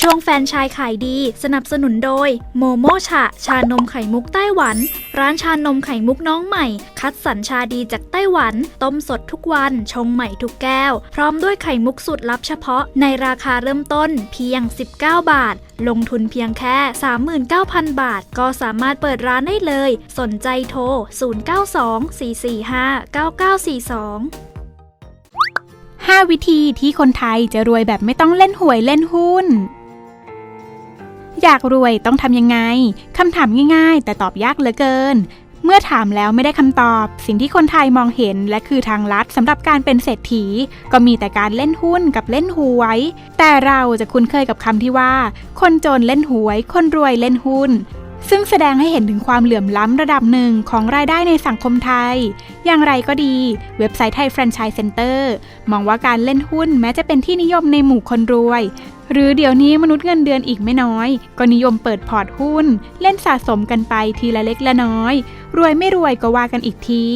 ช่วงแฟนชายขายดีสนับสนุนโดย โมโมชะ ชานมไข่มุกไต้หวัน ร้านชานมไข่มุกน้องใหม่ คัดสรรชาดีจากไต้หวัน ต้มสดทุกวัน ชงใหม่ทุกแก้ว พร้อมด้วยไข่มุกสุดลับเฉพาะในราคาเริ่มต้นเพียง 19 บาท ลงทุนเพียงแค่ 39,000 บาท ก็สามารถเปิดร้านได้เลย สนใจโทร 0924459942 5 วิธีที่คนไทยจะรวยแบบไม่ต้องเล่นหวยเล่นหุ้น อยากรวยต้องทำยังไง คำถามง่ายๆ แต่ตอบยากเหลือเกิน เมื่อถามแล้วไม่ได้คำตอบ สิ่งที่คนไทยมองเห็นและคือทางลัดสำหรับการเป็นเศรษฐี ก็มีแต่การเล่นหุ้นกับเล่นหวย แต่เราจะคุ้นเคยกับคำที่ว่า คนจนเล่นหวย คนรวยเล่นหุ้น ซึ่งแสดงให้เห็นถึงความเหลื่อมล้ำระดับหนึ่งของรายได้ในสังคมไทย อย่างไรก็ดี เว็บไซต์ไทยแฟรนไชส์เซ็นเตอร์มองว่าการเล่นหุ้นแม้จะเป็นที่นิยมในหมู่คนรวย หรือเดี๋ยวนี้มนุษย์เงินเดือนอีกไม่น้อย ก็นิยมเปิดพอร์ตหุ้น เล่นสะสมกันไปทีละเล็กละน้อย รวยไม่รวยก็ว่ากันอีกที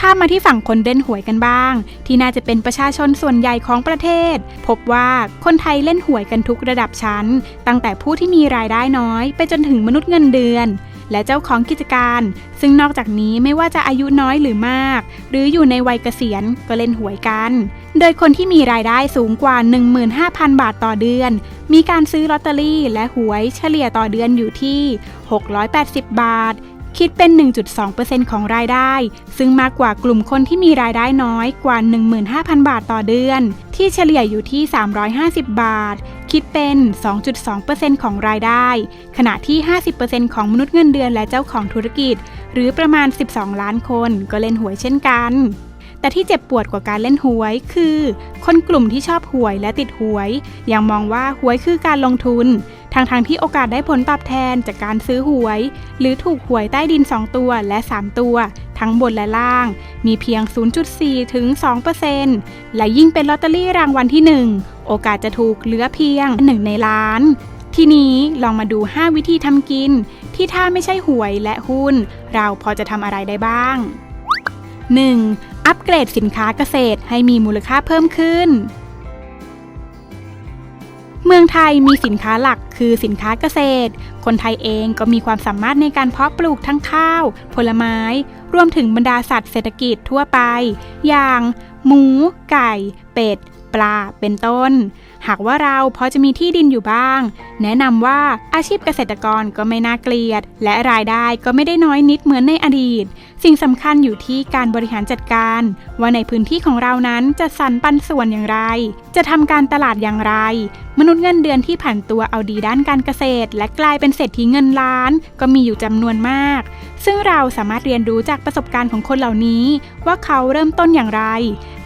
ข้ามมาที่ฝั่งคนเล่นหวยกันบ้าง ที่น่าจะเป็นประชาชนส่วนใหญ่ของประเทศ พบว่าคนไทยเล่นหวยกันทุกระดับชั้น ตั้งแต่ผู้ที่มีรายได้น้อย ไปจนถึงมนุษย์เงินเดือน และเจ้าของกิจการ ซึ่งนอกจากนี้ไม่ว่าจะอายุน้อยหรือมาก หรืออยู่ในวัยเกษียณก็เล่นหวยกัน โดยคนที่มีรายได้สูงกว่า 15,000 บาทต่อเดือน มีการซื้อลอตเตอรี่และหวยเฉลี่ยต่อเดือนอยู่ที่ 680 บาท คิดเป็น 1.2%ของรายได้ ซึ่งมากกว่ากลุ่มคนที่มีรายได้น้อยกว่า 15,000 บาทต่อเดือน ที่เฉลี่ยอยู่ที่ 350 บาท คิดเป็น 2.2%ของรายได้ ขณะที่ 50%ของมนุษย์เงินเดือนและเจ้าของธุรกิจ หรือประมาณ 12 ล้านคนก็เล่นหวยเช่นกันแต่ที่เจ็บปวดกว่าการเล่นหวย คือ คนกลุ่มที่ชอบหวยและติดหวย ยังมองว่าหวยคือการลงทุน ทางทางๆที่โอกาสได้ผลตอบแทนจากการซื้อหวย หรือถูกหวยใต้ดิน 2 ตัวและ 3 ตัว ทั้งบนและล่าง มีเพียง 0.4 ถึง 2%และยิ่งเป็นลอตเตอรี่รางวัลที่ 1 โอกาสจะถูกเหลือเพียง 1 ในล้าน ทีนี้ลองมาดู 5 วิธีทำกิน ที่ถ้าไม่ใช่หวยและหุ้น เราพอจะทำอะไรได้บ้าง 1. อัปเกรดสินค้าเกษตรให้มีมูลค่าเพิ่มขึ้น เมืองไทยมีสินค้าหลักคือสินค้าเกษตร คนไทยเองก็มีความสามารถในการเพาะปลูกทั้งข้าว ผลไม้ รวมถึงบรรดาสัตว์เศรษฐกิจทั่วไป อย่าง หมู ไก่ เป็ด ปลา เป็นต้น หากว่าเราพอจะมีที่ดินอยู่บ้าง แนะนำว่าอาชีพเกษตรกรก็ไม่น่าเกลียด และรายได้ก็ไม่ได้น้อยนิดเหมือนในอดีต สิ่งสำคัญอยู่ที่การบริหารจัดการ ว่าในพื้นที่ของเรานั้นจะสรรปันส่วนอย่างไร จะทำการตลาดอย่างไร มนุษย์เงินเดือนที่ผ่านตัวเอาดีด้านการเกษตร และกลายเป็นเศรษฐีเงินล้าน ก็มีอยู่จำนวนมาก ซึ่งเราสามารถเรียนรู้จากประสบการณ์ของคนเหล่านี้ ว่าเขาเริ่มต้นอย่างไร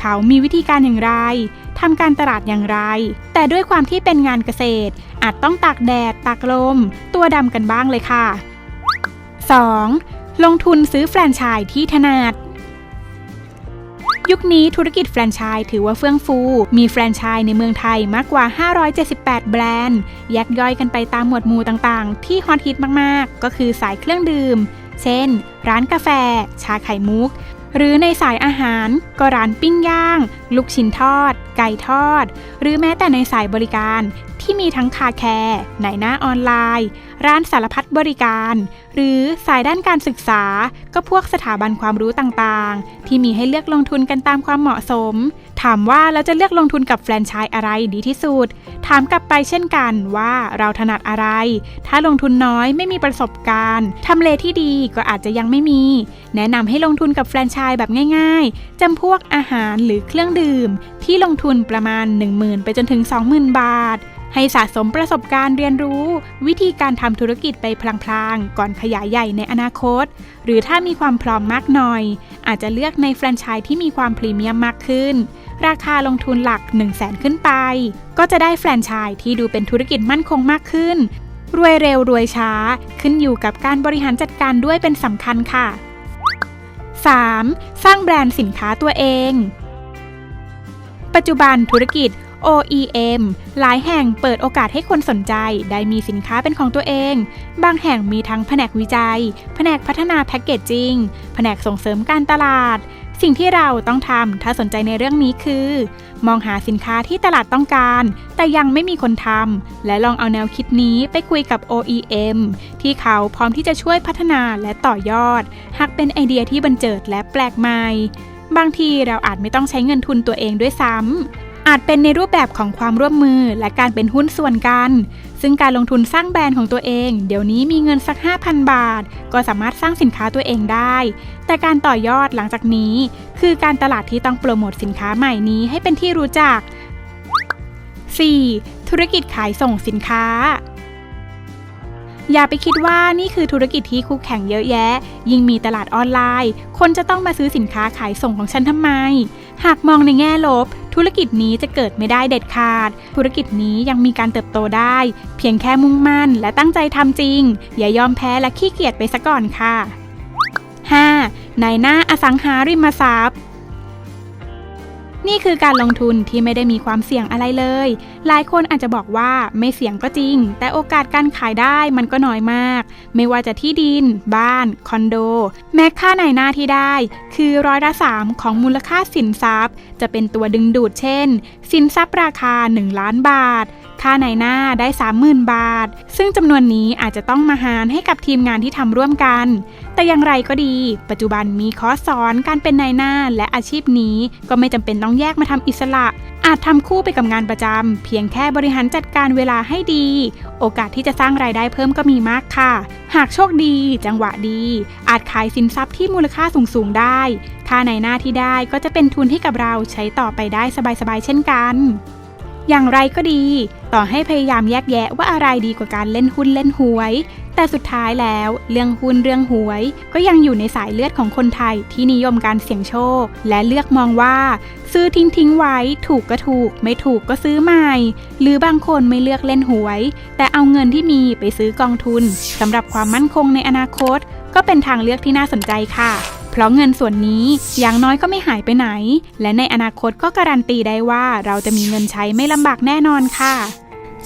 เขามีวิธีการอย่างไรทำการตลาดอย่างไร แต่ด้วยความที่เป็นงานเกษตร อาจต้องตากแดด ตากลม ตัวดำกันบ้างเลยค่ะ 2. ลงทุนซื้อแฟรนไชส์ที่ถนัดยุคนี้ธุรกิจแฟรนไชส์ถือว่าเฟื่องฟู มีแฟรนไชส์ในเมืองไทยมากกว่า 578 แบรนด์ แยกย่อยกันไปตามหมวดหมู่ต่างๆ ที่ฮอตฮิตมากๆ ก็คือสายเครื่องดื่ม เช่น ร้านกาแฟ ชาไข่มุก หรือในสายอาหารก็ร้านปิ้งย่าง ลูกชิ้นทอด ไก่ทอด หรือแม้แต่ในสายบริการ ที่มีทั้งคาแคร์ไหนหน้าออนไลน์ ร้านสารพัดบริการ หรือสายด้านการศึกษา ก็พวกสถาบันความรู้ต่างๆ ที่มีให้เลือกลงทุนกันตามความเหมาะสม ถามว่าเราจะเลือกลงทุนกับแฟรนไชส์อะไรดีที่สุด ถามกลับไปเช่นกันว่าเราถนัดอะไร ถ้าลงทุนน้อยไม่มีประสบการณ์ทำเลที่ดีก็อาจจะยังไม่มี แนะนำให้ลงทุนกับแฟรนไชส์แบบง่าย ๆจำพวกอาหารหรือเครื่องดื่ม ที่ลงทุนประมาณ 10,000 ไปจนถึง 20,000 บาท ให้สะสมประสบการณ์เรียนรู้ วิธีการทำธุรกิจไปพลางๆ ก่อนขยายใหญ่ในอนาคต หรือถ้ามีความพร้อมมากหน่อย อาจจะเลือกในแฟรนไชส์ที่มีความพรีเมียมมากขึ้น ราคาลงทุนหลัก 1 0 0 0 0แสนขึ้นไป ก็จะได้แฟรนไชส์ที่ดูเป็นธุรกิจมั่นคงมากขึ้น รวยเร็วรวยช้า ขึ้นอยู่กับการบริหารจัดการด้วยเป็นสำคัญค่ะ 3. สร้างแบรนด์สินค้าตัวเอง ปัจจุบันธุรกิจ OEM หลายแห่งเปิดโอกาสให้คนสนใจ ได้มีสินค้าเป็นของตัวเอง บางแห่งมีทั้งแผนกวิจัย แผนกพัฒนาแพ็กเกจจิ้ง แผนกส่งเสริมการตลาด สิ่งที่เราต้องทำถ้าสนใจในเรื่องนี้คือ มองหาสินค้าที่ตลาดต้องการ แต่ยังไม่มีคนทำ และลองเอาแนวคิดนี้ไปคุยกับ OEM ที่เขาพร้อมที่จะช่วยพัฒนาและต่อยอด หากเป็นไอเดียที่บันเจิดและแปลกใหม่บางทีเราอาจไม่ต้องใช้เงินทุนตัวเองด้วยซ้ำ อาจเป็นในรูปแบบของความร่วมมือและการเป็นหุ้นส่วนกัน ซึ่งการลงทุนสร้างแบรนด์ของตัวเอง เดี๋ยวนี้มีเงินสัก 5,000 บาท ก็สามารถสร้างสินค้าตัวเองได้ แต่การต่อยอดหลังจากนี้ คือการตลาดที่ต้องโปรโมทสินค้าใหม่นี้ให้เป็นที่รู้จัก 4. ธุรกิจขายส่งสินค้า อย่าไปคิดว่านี่คือธุรกิจที่คู่แข่งเยอะแยะ ยิ่งมีตลาดออนไลน์ คนจะต้องมาซื้อสินค้าขายส่งของฉันทำไม หากมองในแง่ลบ ธุรกิจนี้จะเกิดไม่ได้เด็ดขาด ธุรกิจนี้ยังมีการเติบโตได้ เพียงแค่มุ่งมั่นและตั้งใจทำจริง อย่ายอมแพ้และขี้เกียจไปซะก่อนค่ะ 5. นายหน้าอสังหาริมทรัพย์ นี่คือการลงทุนที่ไม่ได้มีความเสี่ยงอะไรเลย หลายคนอาจจะบอกว่าไม่เสี่ยงก็จริง แต่โอกาสการขายได้มันก็น้อยมาก ไม่ว่าจะที่ดิน บ้าน คอนโด แม้ค่าในหน้าที่ได้ คือร้อยละสามของมูลค่าสินทรัพย์ จะเป็นตัวดึงดูดเช่น สินทรัพย์ราคา 1 ล้านบาท ค่าในหน้าได้ 30,000 บาท ซึ่งจำนวนนี้อาจจะต้องมาหารให้กับทีมงานที่ทำร่วมกัน แต่อย่างไรก็ดี ปัจจุบันมีคอร์สสอนการเป็นนายหน้าและอาชีพนี้ก็ไม่จำเป็นต้อง้องแยกมาทำอิสระ อาจทำคู่ไปกับงานประจำเพียงแค่บริหารจัดการเวลาให้ดี โอกาสที่จะสร้างรายได้เพิ่มก็มีมากค่ะ หากโชคดี จังหวะดี อาจขายสินทรัพย์ที่มูลค่าสูงๆได้ ค่าในหน้าที่ได้ก็จะเป็นทุนให้กับเราใช้ต่อไปได้สบายๆเช่นกันอย่างไรก็ดี ต่อให้พยายามแยกแยะว่าอะไรดีกว่าการเล่นหุ้นเล่นหวย แต่สุดท้ายแล้วเรื่องหุ้นเรื่องหวย ก็ยังอยู่ในสายเลือดของคนไทยที่นิยมการเสี่ยงโชค และเลือกมองว่า ซื้อทิ้งทิ้งไว้ถูกก็ถูก ไม่ถูกก็ซื้อใหม่ หรือบางคนไม่เลือกเล่นหวย แต่เอาเงินที่มีไปซื้อกองทุนสำหรับความมั่นคงในอนาคต ก็เป็นทางเลือกที่น่าสนใจค่ะเพราะเงินส่วนนี้อย่างน้อยก็ไม่หายไปไหน และในอนาคตก็การันตีได้ว่าเราจะมีเงินใช้ไม่ลำบากแน่นอนค่ะ